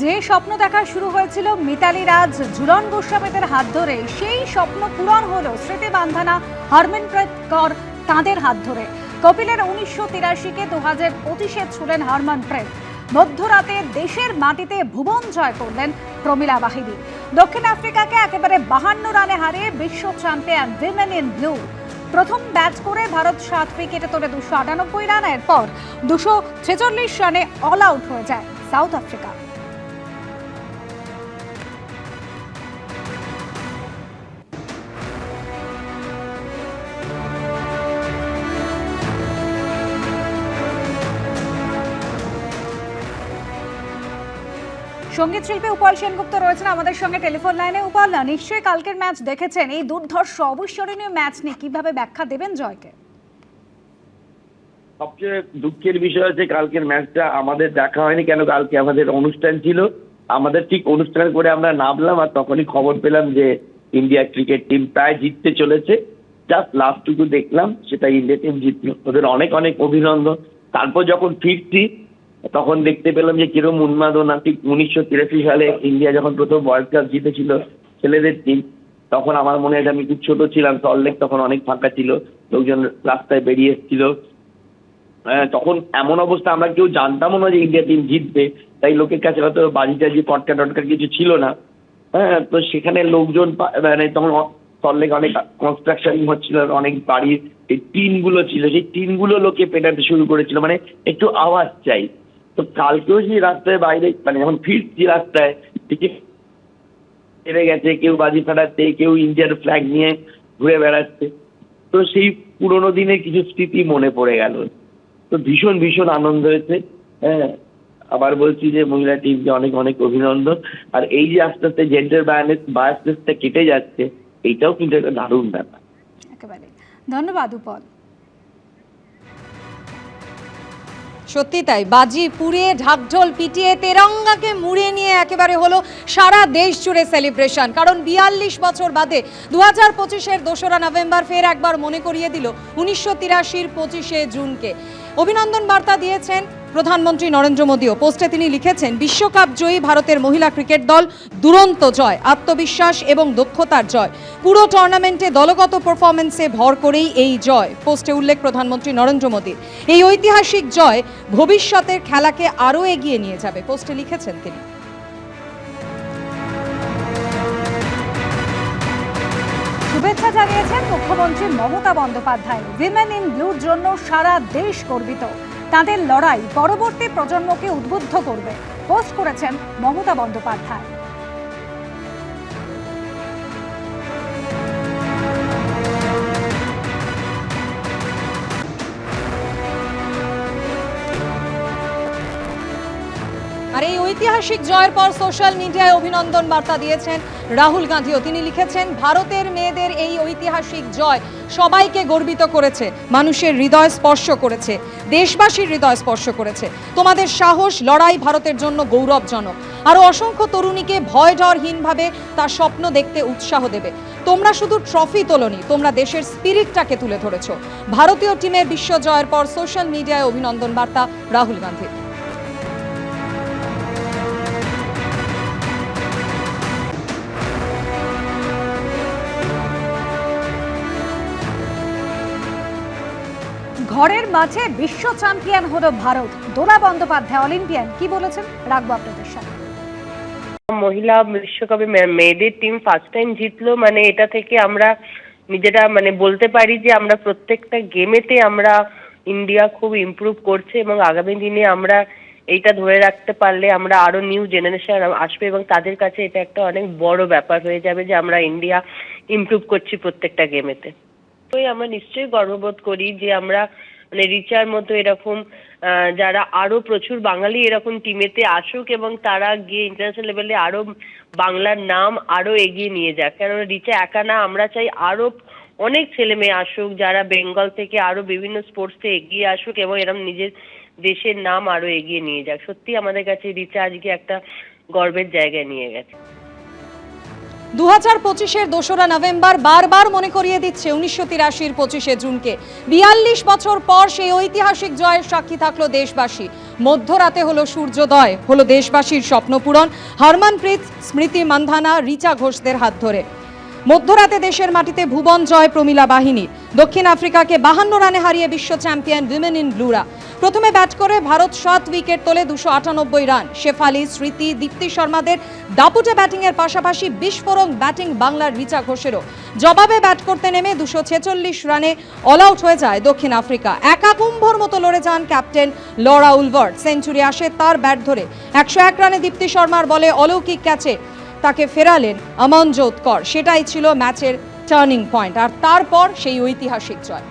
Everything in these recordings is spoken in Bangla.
যে স্বপ্ন দেখা শুরু হয়েছিল মিতালি রাজ, ঝুলন গোস্বামীদের হাত ধরে, সেই স্বপ্ন পূরণ হলো স্মৃতি বান্ধানা, হরমনপ্রীত কর তাঁদের হাত ধরে। কপিলের উনিশশো তিরাশিকে দু হাজার পঁচিশে ছুলেন হরমনপ্রীত। মধ্যরাতে দেশের মাটিতে ভুবন জয় করলেন প্রমিলা বাহিনী। দক্ষিণ আফ্রিকাকে একেবারে বাহান্ন রানে হারিয়ে বিশ্ব চ্যাম্পিয়ন উইমেন ইন ব্লু প্রথম ব্যাট করে ভারত সাত উইকেটে তোলে দুশো আটানব্বই রানের পর দুশো ছেচল্লিশ রানে অল আউট হয়ে যায় সাউথ আফ্রিকা। সংগীত শিল্পী উপাল সেনগুপ্ত রয়েছেন আমাদের সঙ্গে টেলিফোন লাইনে। উপাল, নিশ্চয়ই কালকের ম্যাচ দেখেছেন। এই দুর্ধর্ষ, অবিস্মরণীয় ম্যাচ নিয়ে কীভাবে ব্যাখ্যা দেবেন জয়কে? সবচেয়ে দুঃখের বিষয় হচ্ছে কালকের ম্যাচটা আমাদের দেখা হয়নি কেন? কালকে আমাদের অনুষ্ঠান ছিল। আমাদের ঠিক অনুষ্ঠান করে আমরা নামলাম আর তখনই খবর পেলাম যে ইন্ডিয়া ক্রিকেট টিম প্রায় জিততে চলেছে। জাস্ট লাস্টটুকু দেখলাম, সেটা ইন্ডিয়া টিম জিতলো। ওদের অনেক অনেক অভিনন্দন। তারপর যখন ফিরছি তখন দেখতে পেলাম যে কিরম উন্মাদনা। ঠিক উনিশশো তিরাশি সালে ইন্ডিয়া যখন প্রথম ওয়ার্ল্ড কাপ জিতেছিল ছেলেদের টিম তখন আমার মনে হয় আমি খুব ছোট ছিলাম সল্টলেক তখন অনেক ফাঁকা ছিল লোকজন রাস্তায় বেরিয়ে এসেছিল। হ্যাঁ, তখন এমন অবস্থা আমরা কেউ জানতামও না যে ইন্ডিয়া টিম জিতবে। তাই লোকের কাছে হয়তো বাজি টাজি পটকা টটকা কিছু ছিল না। হ্যাঁ তো সেখানে লোকজন মানে তখন সল্লেক অনেক কনস্ট্রাকশন হচ্ছিল অনেক বাড়ির টিনগুলো ছিল। সেই টিনগুলো লোকে পেটাতে শুরু করেছিল। মানে একটু আওয়াজ চাই। তো কালকেও সেই রাস্তায় বাইরে মানে যখন ফিরছি রাস্তায় ঠিক হেরে গেছে, কেউ বাজি ফাটাচ্ছে, কেউ ইন্ডিয়ার ফ্ল্যাগ নিয়ে ঘুরে বেড়াচ্ছে। তো সেই পুরোনো দিনের কিছু স্মৃতি মনে পড়ে গেল। তো ভীষণ ভীষণ আনন্দ হয়েছে। হ্যাঁ আবার বলছি যে মহিলা টিমকে অনেক অনেক অভিনন্দন। আর এই যে আস্তে আস্তে জেন্ডার বায়াসনেসটা কেটে যাচ্ছে, এইটাও কিন্তু একটা দারুণ ব্যাপার। ধন্যবাদ উপাল সত্যি তাই। বাজি পুড়িয়ে ঢাকঢোল পিটিয়ে তেরঙ্গাকে মুড়ে নিয়ে একেবারে হলো সারা দেশ জুড়ে সেলিব্রেশন কারণ বিয়াল্লিশ বছর বাদে দু হাজার পঁচিশের দোসরা নভেম্বর ফের একবার মনে করিয়ে দিল উনিশশো তিরাশির পঁচিশে জুনকে। অভিনন্দন বার্তা দিয়েছেন প্রধানমন্ত্রী নরেন্দ্র মোদীও। পোস্টে তিনি লিখেছেন, বিশ্বকাপ জয়ী ভারতের মহিলা ক্রিকেট দল দুরন্ত জয়, আত্মবিশ্বাস এবং দক্ষতার জয়। পুরো টুর্নামেন্টে দলগত পারফরমেন্সে ভর করেই এই জয়, পোস্টে উল্লেখ প্রধানমন্ত্রী নরেন্দ্র মোদীর। এই ঐতিহাসিক জয় ভবিষ্যতের খেলাকে আরও এগিয়ে নিয়ে যাবে, পোস্টে লিখেছেন তিনি। মুখ্যমন্ত্রী মমতা বন্দ্যোপাধ্যায় উইমেন ইন ব্লুর জন্য সারা দেশ গর্বিত। তাদের লড়াই পরবর্তী প্রজন্মকে উদ্বুদ্ধ করবে, পোস্ট করেছেন মমতা বন্দ্যোপাধ্যায়। আর এই ঐতিহাসিক জয়ের পর সোশ্যাল মিডিয়ায় অভিনন্দন বার্তা দিয়েছেন রাহুল গান্ধীও তিনি লিখেছেন, ভারতের মেয়েদের এই ঐতিহাসিক জয় সবাইকে গর্বিত করেছে, মানুষের হৃদয় স্পর্শ করেছে, দেশবাসীর হৃদয় স্পর্শ করেছে। তোমাদের সাহস, লড়াই ভারতের জন্য গৌরবজনক। আরও অসংখ্য তরুণীকে ভয় ডরহীনভাবে তার স্বপ্ন দেখতে উৎসাহ দেবে। তোমরা শুধু ট্রফি তোলনি, তোমরা দেশের স্পিরিটটাকে তুলে ধরেছ। ভারতীয় টিমের বিশ্ব জয়ের পর সোশ্যাল মিডিয়ায় অভিনন্দন বার্তা রাহুল গান্ধীর। ঘরের মাঠে বিশ্ব চ্যাম্পিয়ন হলো ভারত। দোলা বন্দ্যোপাধ্যায়, অলিম্পিয়ান। কি বলেছেন? রাখব আপনাদের সাথে। মহিলা বিশ্বকাপে মেয়েদের টিম ফার্স্ট টাইম জিতলো মানে এটা থেকে আমরা নিজেরা মানে বলতে পারি যে আমরা প্রত্যেকটা গেমেতে আমরা ইন্ডিয়া খুব ইমপ্রুভ করছে এবং আগামী দিনে আমরা এইটা ধরে রাখতে পারলে আমরা আরও নিউ জেনারেশন আসবে এবং তাদের কাছে এটা একটা অনেক বড় ব্যাপার হয়ে যাবে যে আমরা ইন্ডিয়া ইমপ্রুভ করছি প্রত্যেকটা গেমেতে তো আমরা নিশ্চয়ই গর্ববোধ করি যে আমরা মানে রিচার মতো এরকম যারা আরও প্রচুর বাঙালি এরকম টিমেতে আসুক এবং তারা গিয়ে ইন্টারন্যাশনাল লেভেলে আরও বাংলার নাম আরও এগিয়ে নিয়ে যাক। কারণ রিচা একা না, আমরা চাই আরও অনেক ছেলে মেয়ে আসুক, যারা বেঙ্গল থেকে আরও বিভিন্ন স্পোর্টসে এগিয়ে আসুক এবং এরকম নিজের দেশের নাম আরও এগিয়ে নিয়ে যাক। সত্যি আমাদের কাছে রিচা আজকে একটা গর্বের জায়গায় নিয়ে গেছে। দু হাজার পঁচিশের দোসরা নভেম্বর বারবার মনে করিয়ে দিচ্ছে উনিশশো তিরাশির পঁচিশে জুনকে। বিয়াল্লিশ বছর পর সেই ঐতিহাসিক জয়ের সাক্ষী থাকল দেশবাসী। মধ্যরাতে হলো সূর্যোদয়, হলো দেশবাসীর স্বপ্নপূরণ। হরমনপ্রীত, স্মৃতি মান্ধানা, রিচা ঘোষদের হাত ধরে। মধ্যরাতে দেশের মাটিতে ভুবন জয় প্রমিলা বাহিনী। দক্ষিণ আফ্রিকাকে বাহান্ন রানে হারিয়ে বিশ্ব চ্যাম্পিয়ন উইমেন ইন ব্লুরা। প্রথমে ব্যাট করে ভারত সাত উইকেট তোলে দুশো আটানব্বই রান। শেফালি, স্মৃতি, দীপ্তি শর্মাদের দাপুটে ব্যাটিংয়ের পাশাপাশি বিস্ফোরক ব্যাটিং বাংলার রিচা ঘোষেরও। জবাবে ব্যাট করতে নেমে দুশো ছেচল্লিশ রানে অল আউট হয়ে যায় দক্ষিণ আফ্রিকা। একা কুম্ভর মতো লড়ে যান ক্যাপ্টেন লরা উলভার্ট। সেঞ্চুরি আসে তার ব্যাট ধরে। একশো এক রানে দীপ্তি শর্মার বলে অলৌকিক ক্যাচে তাকে ফেরালেন অমনজোত কর। সেটাই ছিল ম্যাচের টার্নিং পয়েন্ট। আর তারপর সেই ঐতিহাসিক জয়।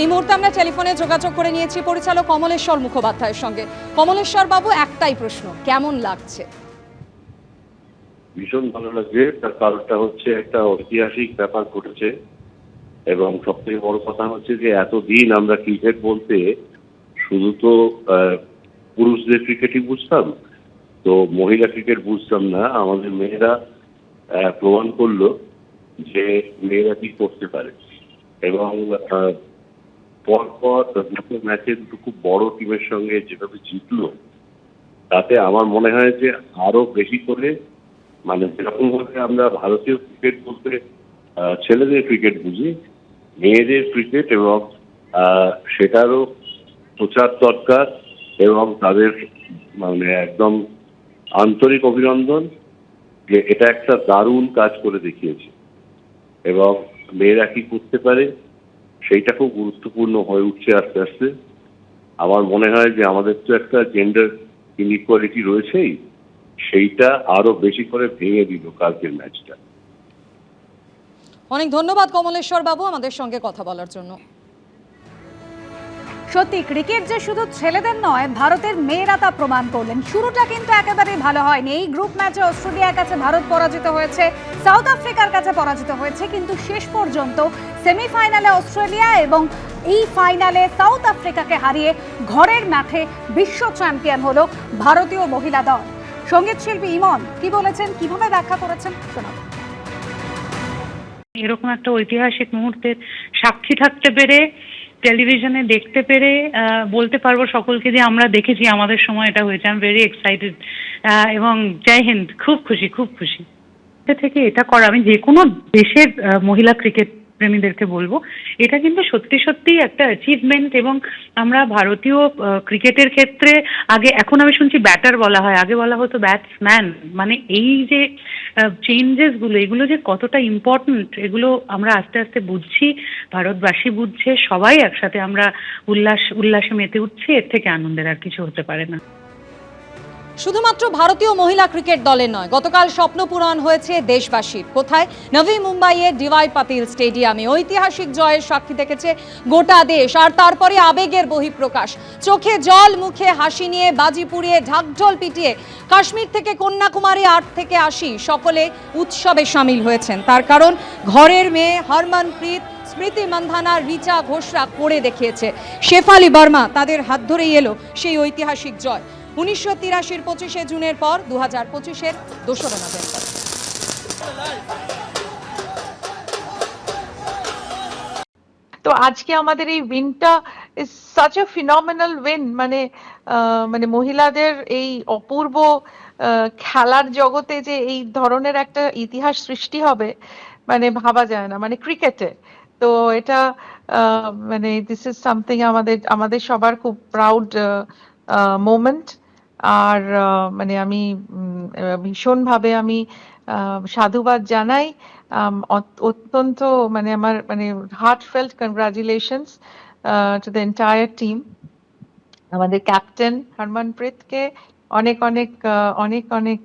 এই মুহূর্তে আমরা টেলিফোনে যোগাযোগ করে নিয়েছি পরিচালক কমলেশ্বর মুখোপাধ্যায়ের সঙ্গে। কমলেশ্বর বাবু, একটাই প্রশ্ন, কেমন লাগছে? ভীষণ ভালো লাগছে। তার কারণটা হচ্ছে একটা ঐতিহাসিক ব্যাপার ঘটেছে। এবং সব থেকে বড় কথা হচ্ছে যে, এতদিন আমরা ক্রিকেট বলতে শুধু তো পুরুষদের ক্রিকেটই বুঝতাম। তো মহিলা ক্রিকেট বুঝতাম না, আমাদের মেয়েরা প্রমাণ করল যে মেয়েরা কি করতে পারে। এবং পরপর দুটো ম্যাচে দুটো খুব বড় টিমের সঙ্গে যেভাবে জিতলো, তাতে আমার মনে হয় যে আরও বেশি করে মানে যেরকম ভাবে আমরা ভারতীয় ক্রিকেট বলতে ছেলেদের ক্রিকেট বুঝি, মেয়েদের ক্রিকেট এবং সেটারও প্রচার দরকার। এবং তাদের মানে একদম আন্তরিক অভিনন্দন যে এটা একটা দারুণ কাজ করে দেখিয়েছে। এবং মেয়েরা কি করতে পারে, সেইটা খুব গুরুত্বপূর্ণ হয়ে উঠছে আস্তে আস্তে। আমার মনে হয় যে আমাদের তো একটা জেন্ডার ইনইকুয়ালিটি রয়েছেই, সেইটা আরও বেশি করে ভেঙে দিল কালকের ম্যাচটা অনেক ধন্যবাদ কমলেশ্বর বাবু আমাদের সঙ্গে কথা বলার জন্য। সত্যি ক্রিকেট যে শুধু ছেলেদের নয়, ভারতের মেয়েরা তা প্রমাণ করলেন। শুরুটা কিন্তু একেবারেই ভালো হয়নি। এই গ্রুপ ম্যাচে অস্ট্রেলিয়ার কাছে ভারত পরাজিত হয়েছে, সাউথ আফ্রিকার কাছে পরাজিত হয়েছে, কিন্তু শেষ পর্যন্ত সেমিফাইনালে অস্ট্রেলিয়া এবং এই ফাইনালে সাউথ আফ্রিকাকে হারিয়ে ঘরের মাঠে বিশ্ব চ্যাম্পিয়ন হলো ভারতীয় মহিলা দল। সংগীত শিল্পী ইমন, কি বলেছেন, কীভাবে ব্যাখ্যা করেছেন, শোনাবো। এরকম একটা ঐতিহাসিক মুহূর্তের সাক্ষী থাকতে পেরে টেলিভিশনে দেখতে পেরে বলতে পারব সকলকে যে আমরা দেখেছি আমাদের সময় এটা হয়েছে। আমি ভেরি এক্সাইটেড এবং জয় হিন্দ, খুব খুশি খুব খুশি। থেকে এটা করা আমি যে কোনো দেশের মহিলা ক্রিকেট প্রেমীদেরকে বলব। এটা কিন্তু সত্যি সত্যি একটা অ্যাচিভমেন্ট এবং আমরা ভারতীয় ক্রিকেটের ক্ষেত্রে আগে, এখন আমি শুনছি ব্যাটার বলা হয়। আগে বলা হতো ব্যাটসম্যান মানে এই যে চেঞ্জেসগুলো, এগুলো যে কতটা ইম্পর্ট্যান্ট এগুলো আমরা আস্তে আস্তে বুঝছি, ভারতবাসী বুঝছে, সবাই একসাথে আমরা উল্লাস, উল্লাসে মেতে উঠছি, এর থেকে আনন্দের আর কিছু হতে পারে না। শুধুমাত্র ভারতীয় মহিলা ক্রিকেট দলের নয়, গতকাল স্বপ্ন পূরণ হয়েছে দেশবাসীর। কোথায়? নভি মুম্বাইয়ের ডিওয়াই পাতিল স্টেডিয়ামে। ঐতিহাসিক জয়ের সাক্ষী দেখেছে গোটা দেশ, আর তারপরে আবেগের বহিঃপ্রকাশ। চোখে জল, মুখে হাসি নিয়ে বাজি পুড়িয়ে ঢাকঢোল পিটিয়ে কাশ্মীর থেকে কন্যাকুমারী আট থেকে আসি সকলে উৎসবে সামিল হয়েছেন। তার কারণ, ঘরের মেয়ে হরমনপ্রীত, স্মৃতি মান্ধানা, রিচা ঘোষরা করে দেখিয়েছে। শেফালি বর্মা তাদের হাত ধরেই এলো সেই ঐতিহাসিক জয়। উনিশশো তিরাশির পঁচিশে জুনের পর দু হাজার পঁচিশের দোসরা নভেম্বর। তো আজকে আমাদের এই উইনটা is such a phenomenal win মানে মানে মহিলাদের এই অপূর্ব খেলার জগতে যে এই ধরনের একটা ইতিহাস সৃষ্টি হবে মানে ভাবা যায় না মানে ক্রিকেটে তো এটা মানে দিস ইজ সামথিং আমাদের আমাদের সবার খুব প্রাউড মোমেন্ট আর মানে আমি ভীষণভাবে আমি সাধুবাদ জানাই। অত্যন্ত মানে আমার মানে heartfelt congratulations to the entire team আমাদের ক্যাপ্টেন হরমনপ্রীতকে অনেক অনেক অনেক অনেক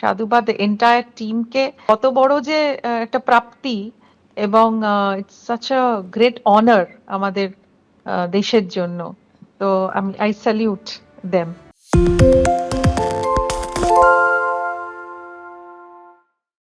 সাধুবাদ এন্টায়ার টিমকে কত বড় যে একটা প্রাপ্তি এবং it's such a great honour আমাদের দেশের জন্য। তো আমি আই স্যালিউট দেম